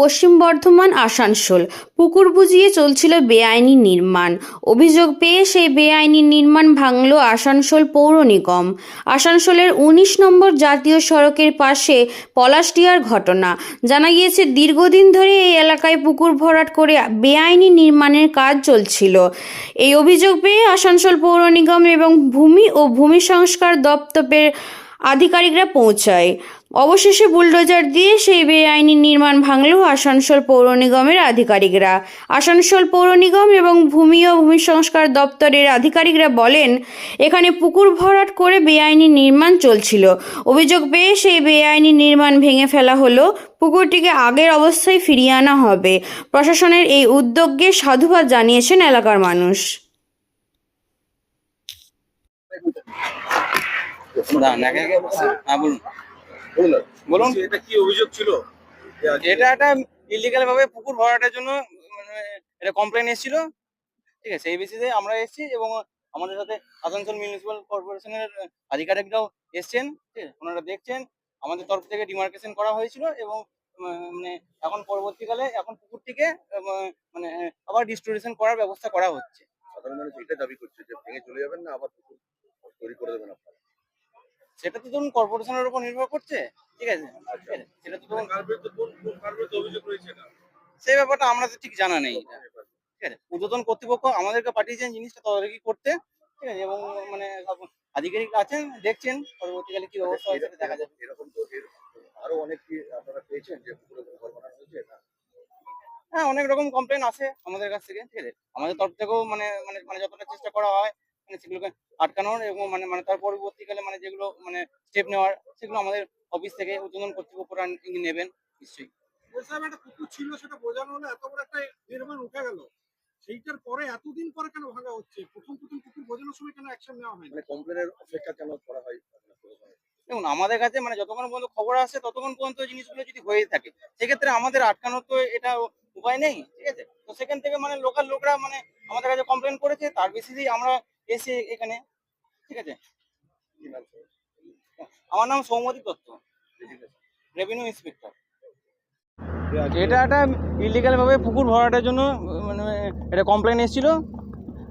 পশ্চিম বর্ধমান, আসানসোল। পুকুর বুজিয়ে চলছিল বেআইনি নির্মাণ। অভিযোগ পেয়ে সেই বেআইনি নির্মাণ ভাঙল আসানসোল পৌর নিগম। আসানসোলের উনিশ নম্বর জাতীয় সড়কের পাশে পলাশটিয়ার ঘটনা। জানা গিয়েছে, দীর্ঘদিন ধরে এই এলাকায় পুকুর ভরাট করে বেআইনি নির্মাণের কাজ চলছিল। এই অভিযোগ পেয়ে আসানসোল পৌর নিগম এবং ভূমি ও ভূমি সংস্কার দপ্তরের আধিকারিকরা পৌঁছায়। অবশেষে বুলডোজার দিয়ে সেই বেআইনি নির্মাণ ভাঙল আসানসোল পৌর নিগমের আধিকারিকরা। আসানসোল পৌর নিগম এবং ভূমি ও ভূমি সংস্কার দপ্তরের আধিকারিকরা বলেন, এখানে পুকুর ভরাট করে বেআইনি নির্মাণ চলছিল। অভিযোগ পেয়ে সেই বেআইনি নির্মাণ ভেঙে ফেলা হলো। পুকুরটিকে আগের অবস্থায় ফিরিয়ে আনা হবে। প্রশাসনের এই উদ্যোগকে সাধুবাদ জানিয়েছেন এলাকার মানুষ। বলুন বলুন। বলুন। এটা কি অভিযোগ ছিল? এটা একটা ইলিগাল ভাবে পুকুর ভরাটের জন্য মানে এটা কমপ্লেন এসেছিল। ঠিক আছে বেসিসে আমরা এসেছি এবং আমাদের সাথে আসানসোল মিউনিসিপাল কর্পোরেশনের আধিকারিকরাও এসছেন ঠিক আছে ওনারা দেখছেন। আমাদের তরফ থেকে ডিমার্কেশন করা হয়েছিল এবং মানে এখন পরবর্তীকালে এখন পুকুরটিকে মানে আবার ডিস্টোরেশন করার ব্যবস্থা করা হচ্ছে। সাধারণ মানুষ এটা দাবি করছে যে ভেঙে চলে যাবেন না আবার পুকুর তৈরি করে দেবেন আপনারা। সেটা তো ধরুন কর্পোরেশনের উপর নির্ভর করছে ঠিক আছে? সেটা তো ধরুন সেই ব্যাপারটা আমরা তো ঠিক জানা নেই ঠিক আছে? ঊর্ধ্বতন কর্তৃপক্ষ আমাদেরকে পাঠিয়েছেন জিনিসটা তদারকি করতে ঠিক আছে? এবং মানে আধিকারিক আছেন দেখছেন পরবর্তীকালে কি ব্যবস্থা হয় সেটা দেখা যাবে। এরকম তো আরও অনেক কি আপনারা পেয়েছেন যে পুকুরে বানানো হয়েছে না হ্যাঁ অনেক রকম কমপ্লেন আসে আমাদের কাছ থেকে ঠিক আছে? আমাদের তরফ থেকেও মানে মানে মানে যতটা চেষ্টা করা হয় মানে সেগুলোকে আটকানোর এবং মানে মানে তার পরবর্তীকালে মানে যেগুলো মানে স্টেপ নেওয়ার সেগুলো আমাদের অফিস থেকে ঊর্ধ্বতন কর্তৃপক্ষরা নেবেন নিশ্চয়ই। সাহেব একটা পুকুর ছিল সেটা বোঝানো হলো এত বড় একটা নির্মাণ উঠে গেল। সেইটার পরে এতদিন পরে কেন ভাঙা হচ্ছে? প্রথম প্রথম পুকুর বোঝানোর সময় কেন অ্যাকশন নেওয়া হয়নি? মানে কমপ্লেনের অপেক্ষা কেন করা হয়? দেখুন আমাদের কাছে মানে যতক্ষণ পর্যন্ত খবর আসে ততক্ষণ পর্যন্ত জিনিসগুলো যদি হয়ে থাকে সেক্ষেত্রে আমাদের আটকানোর তো এটা উপায় নেই ঠিক আছে? তো সেখান থেকে মানে লোকাল লোকরা মানে আমাদের কাছে কমপ্লেন করেছে তার বেসিসেই আমরা এসে এখানে, ঠিক আছে? আমার নাম সৌমদীপ দত্ত? রেভিনিউ ইন্সপেক্টর এটা একটা ইলিগাল ভাবে পুকুর ভরাটার জন্য মানে এটা কমপ্লেন এসেছিল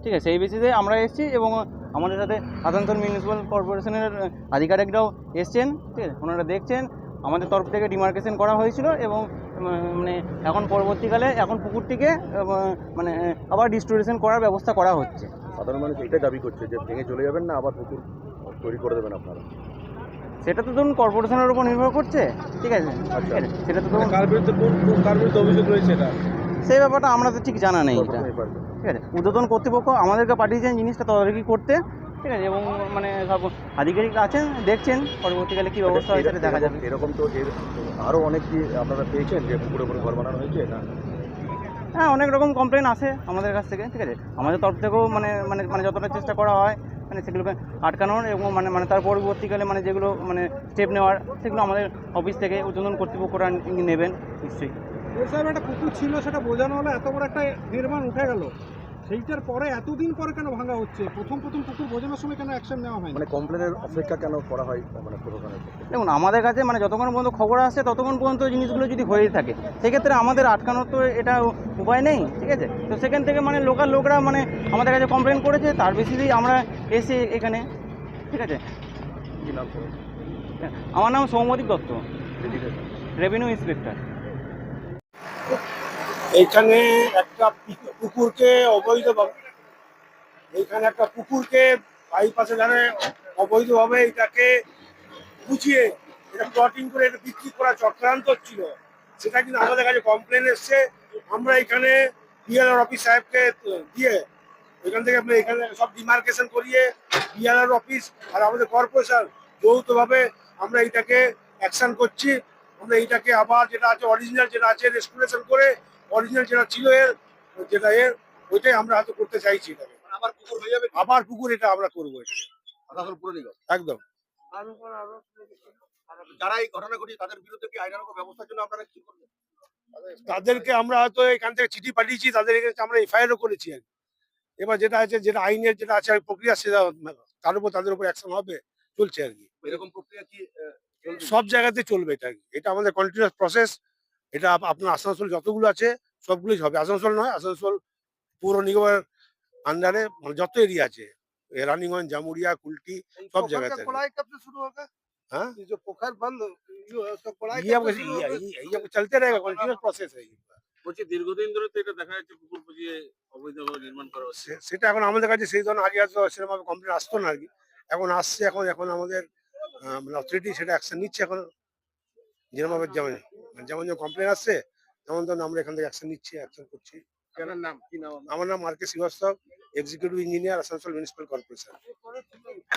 ঠিক আছে, সেই বেসিসে আমরা এসেছি এবং আমাদের সাথে আসানসোল মিউনিসিপাল কর্পোরেশনের আধিকারিকরাও এসছেন, ঠিক আছে ওনারা দেখছেন, আমাদের তরফ থেকে ডিমার্কেশন করা হয়েছিল এবং মানে এখন পরবর্তীকালে এখন পুকুরটিকে মানে আবার ডিস্টোরেশন করার ব্যবস্থা করা হচ্ছে সাধারণ মানুষ এটা দাবি করছে যে ভেঙে চলে যাবেন না আবার পুকুর তৈরি করে দেবেন আপনারা। সেটা তো ধরুন কর্পোরেশনের উপর নির্ভর করছে ঠিক আছে? আচ্ছা। ঠিক আছে? সেটা তো ধরুন কার বিরুদ্ধে কার বিরুদ্ধে অভিযোগ রয়েছে এটা? সেই ব্যাপারটা আমরা তো ঠিক জানা নেই এটা। ঠিক আছে ঊর্ধ্বতন কর্তৃপক্ষ আমাদেরকে পাঠিয়েছেন জিনিসটা তদারকি করতে। ঠিক আছে এবং মানে সব আধিকারিক আছেন দেখছেন পরবর্তীকালে কি ব্যবস্থা হয় সেটা দেখা যাবে। এরকম- তো এর আরও অনেক কি আপনারা পেয়েছেন যে পুকুরে কোনো ঘর বানানো হয়েছে না? হ্যাঁ অনেক রকম কমপ্লেন আসে আমাদের কাছ থেকে, ঠিক আছে? আমাদের তরফ থেকেও মানে মানে মানে যতটা চেষ্টা করা হয় মানে সেগুলোকে আটকানোর এবং মানে মানে তার পরবর্তীকালে মানে যেগুলো মানে স্টেপ নেওয়ার, সেগুলো আমাদের অফিস থেকে উদ্বোধন কর্তৃপক্ষরা নেবেন নিশ্চয়ই। একটা কুকুর ছিল, সেটা বোঝানো হলো, এত বড় একটা নির্মাণ উঠে গেল। সেইটার পরে এতদিন পরে কেন ভাঙা হচ্ছে? প্রথম প্রথম পুকুর বোঝানোর সময় কেন অ্যাকশন নেওয়া হয় মানে কমপ্লেনের অপেক্ষা কেন করা হয়? মানে প্রশাসনের পক্ষে? দেখুন আমাদের কাছে মানে যতক্ষণ পর্যন্ত খবর আসে ততক্ষণ পর্যন্ত জিনিসগুলো যদি হয়ে থাকে সেক্ষেত্রে আমাদের আটকানোর তো এটা উপায় নেই ঠিক আছে? তো সেখান থেকে মানে লোকাল লোকরা মানে আমাদের কাছে কমপ্লেন করেছে তার বেসিসেই আমরা এসে এখানে ঠিক আছে? আমার নাম সৌমদীপ দত্ত রেভিনিউ ইন্সপেক্টর এইখানে একটা পুকুরকে অবৈধভাবে এইখানে একটা পুকুরকে বাইপাসে ধারে অবৈধভাবে এটাকে বুঝিয়ে, এটা প্লটিং করে, এটা বিক্রি করা চক্রান্ত ছিল, সেটা কিন্তু আমাদের কাছে কমপ্লেন এসছে। আমরা এখানে বিএলআর অফিস সাহেবকে দিয়ে, এখান থেকে এখানে সব ডিমার্কেশন করিয়ে বিএলআর অফিস আর আমাদের কর্পোরেশন যৌথভাবে আমরা এটাকে অ্যাকশন করছি। আমরা এইটাকে আবার যেটা আছে অরিজিনাল যেটা আছে রেস্টোরেশন করে অরিজিনাল যেটা ছিল এর যেটা এর ওইটাই আমরা হয়তো করতে চাইছি এটাকে। আবার পুকুর হয়ে যাবে আবার পুকুর এটা আমরা করব এটাকে। পুরো নিগম। একদম। যারা এই ঘটনা ঘটিয়ে তাদের বিরুদ্ধে কি আইনানুগ ব্যবস্থার জন্য আপনারা কি করবেন? তাদেরকে আমরা হয়তো এখান থেকে চিঠি পাঠিয়েছি তাদের আমরা এফআইআরও করেছি আর কি। এবার যেটা আছে যেটা আইনের যেটা আছে প্রক্রিয়া সেটা তার উপর তাদের উপর অ্যাকশন হবে চলছে আর কি। এরকম প্রক্রিয়া কি? সব জায়গাতে চলবে এটা আর কি। এটা আমাদের কন্টিনিউয়াস প্রসেস এটা আপ- আপনার আসানসোল যতগুলো আছে সবগুলোই হবে আসানসোল নয় আসানসোল পৌর নিগমের আন্ডারে মানে যত এরিয়া আছে এ রানীগঞ্জ জামুরিয়া কুলটি सब पोखर जगह का से कोड़ाई कब से शुरू होगा हाँ ये जो पोखर बंद जो है उसका कोड़ाई ये कब आपका से शुरू ये होगा? ये- ये आपका चलते रहेगा कंटिन्यूस प्रॉसेस है ये। বলছি দীর্ঘদিন ধরে তো এটা দেখা যাচ্ছে পুকুর পুজিয়ে অবৈধভাবে নির্মাণ করা হচ্ছে সে- সেটা এখন আমাদের কাছে সেই ধরনের আগে আসতো সেরকম ভাবে কমপ্লেন আসতো না আর কি এখন আসছে এখন এখন আমাদের আহ, মানে অথরিটি সেটা অ্যাকশন নিচ্ছে এখন। যেরকম ভাবে যেমন যেমন যেমন কমপ্লেন আসছে তেমন তেমন আমরা এখান থেকে অ্যাকশন নিচ্ছি অ্যাকশন করছি। আপনার নাম কি নাম আমার নাম R K Srivastava executive engineer Asansol municipal corporation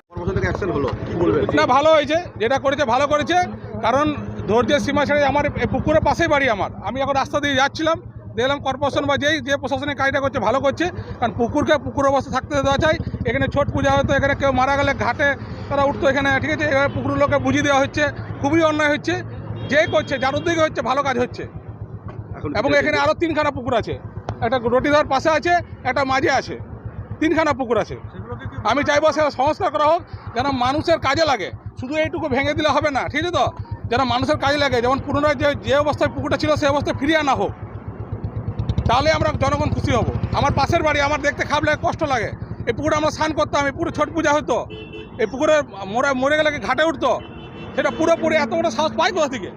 কর্মসূচি থেকে অ্যাকশন হলো কি বলবেন? না ভালো হয়েছে যেটা করেছে ভালো করেছে কারণ ধৈর্যের সীমা ছেড়ে আমার পুকুরের পাশেই বাড়ি আমার। আমি এখন রাস্তা দিয়ে যাচ্ছিলাম দেখলাম কর্পোরেশন বা যেই যে প্রশাসনের কাজটা করছে ভালো করছে। কারণ পুকুরকে পুকুর অবস্থা থাকতে দেওয়া চাই। এখানে ছট পূজা হতো এখানে কেউ মারা গেলে ঘাটে তারা উঠতো এখানে ঠিক আছে? এভাবে পুকুরের লোকে বুঝিয়ে দেওয়া হচ্ছে। খুবই অন্যায় হচ্ছে। যে করছে যার উদ্যোগে হচ্ছে ভালো কাজ হচ্ছে। এখন এবং এখানে আরও তিনখানা পুকুর আছে। একটা রটিধার পাশে আছে একটা মাঝে আছে। তিনখানা পুকুর আছে। আমি চাইব সেটা সংস্কার করা হোক যেন মানুষের কাজে লাগে। শুধু এইটুকু ভেঙে দিলে হবে না ঠিক আছে তো? যেন মানুষের কাজে লাগে। যেমন পুনরায় যে যে অবস্থায় পুকুরটা ছিল সেই অবস্থায় ফিরিয়ে আনা হোক। তাহলে আমরা জনগণ খুশি হব। আমার পাশের বাড়ি, আমার দেখতে খারাপ লাগে, কষ্ট লাগে। এই পুকুরে আমরা স্নান করতাম, এই পুকুরে ছট পূজা হতো। এই পুকুরে মরে মরে গেলে ঘাটে উঠতো? সেটা পুরোপুরি এত বড় সাহস পাই কোথা থেকে?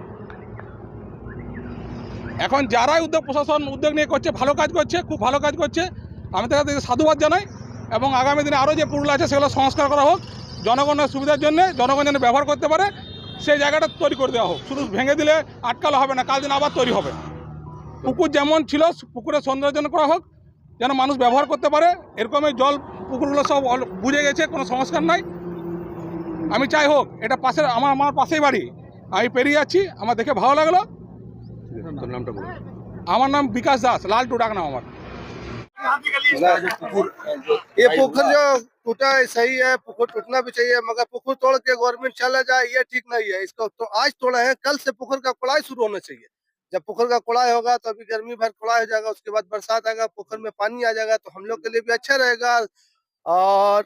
এখন যারাই উদ্যোগ, প্রশাসন উদ্যোগ নিয়ে করছে, ভালো কাজ করছে, খুব ভালো কাজ করছে, আমি তাদের সাধুবাদ জানাই এবং আগামী দিনে আরও যে পুরুল আছে, সেগুলো সংস্কার করা হোক, জনগণের সুবিধার জন্য, জনগণ যেন ব্যবহার করতে পারে, সেই জায়গাটা তৈরি করে দেওয়া হোক। শুধু ভেঙে দিলে আটকালো হবে না, কাল দিন আবার তৈরি হবে। পুকুর যেমন ছিল পুকুরের সৌন্দর্যন করা হোক যেন মানুষ ব্যবহার করতে পারে এরকমই জল পুকুরগুলো সব অল- বুঝে গেছে কোনো সংস্কার নাই আমি চাই হোক এটা পাশের আমার আমার পাশেই বাড়ি আমি পেরিয়ে যাচ্ছি আমার দেখে ভালো লাগলো তোর নামটা বলুন আমার নাম বিকাশ দাস লালটু ডাক নাম আমার ये पोखर जो टूटा है सही है पोखर टूटना भी चाहिए मगर पोखर तोड़ के गवर्नमेंट चला जाए ये ठीक नहीं है इसको तो आज तोड़ा है कल से पोखर का कोड़ाई शुरू होना चाहिए जब पोखर का कोड़ाई होगा तो अभी गर्मी भर कोड़ाई हो जाएगा उसके बाद बरसात आएगा पोखर में पानी आ जाएगा तो हम लोग के लिए भी अच्छा रहेगा। और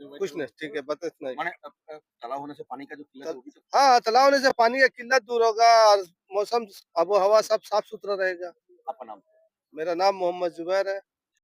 कुछ नहीं ठीक है बता तालाब होने से पानी का जो किल्लत हाँ तालाब होने से पानी का किल्लत दूर होगा और मौसम आबो हवा सब साफ़ सुथरा रहेगा। आपका नाम? मेरा नाम मोहम्मद जुबैर है।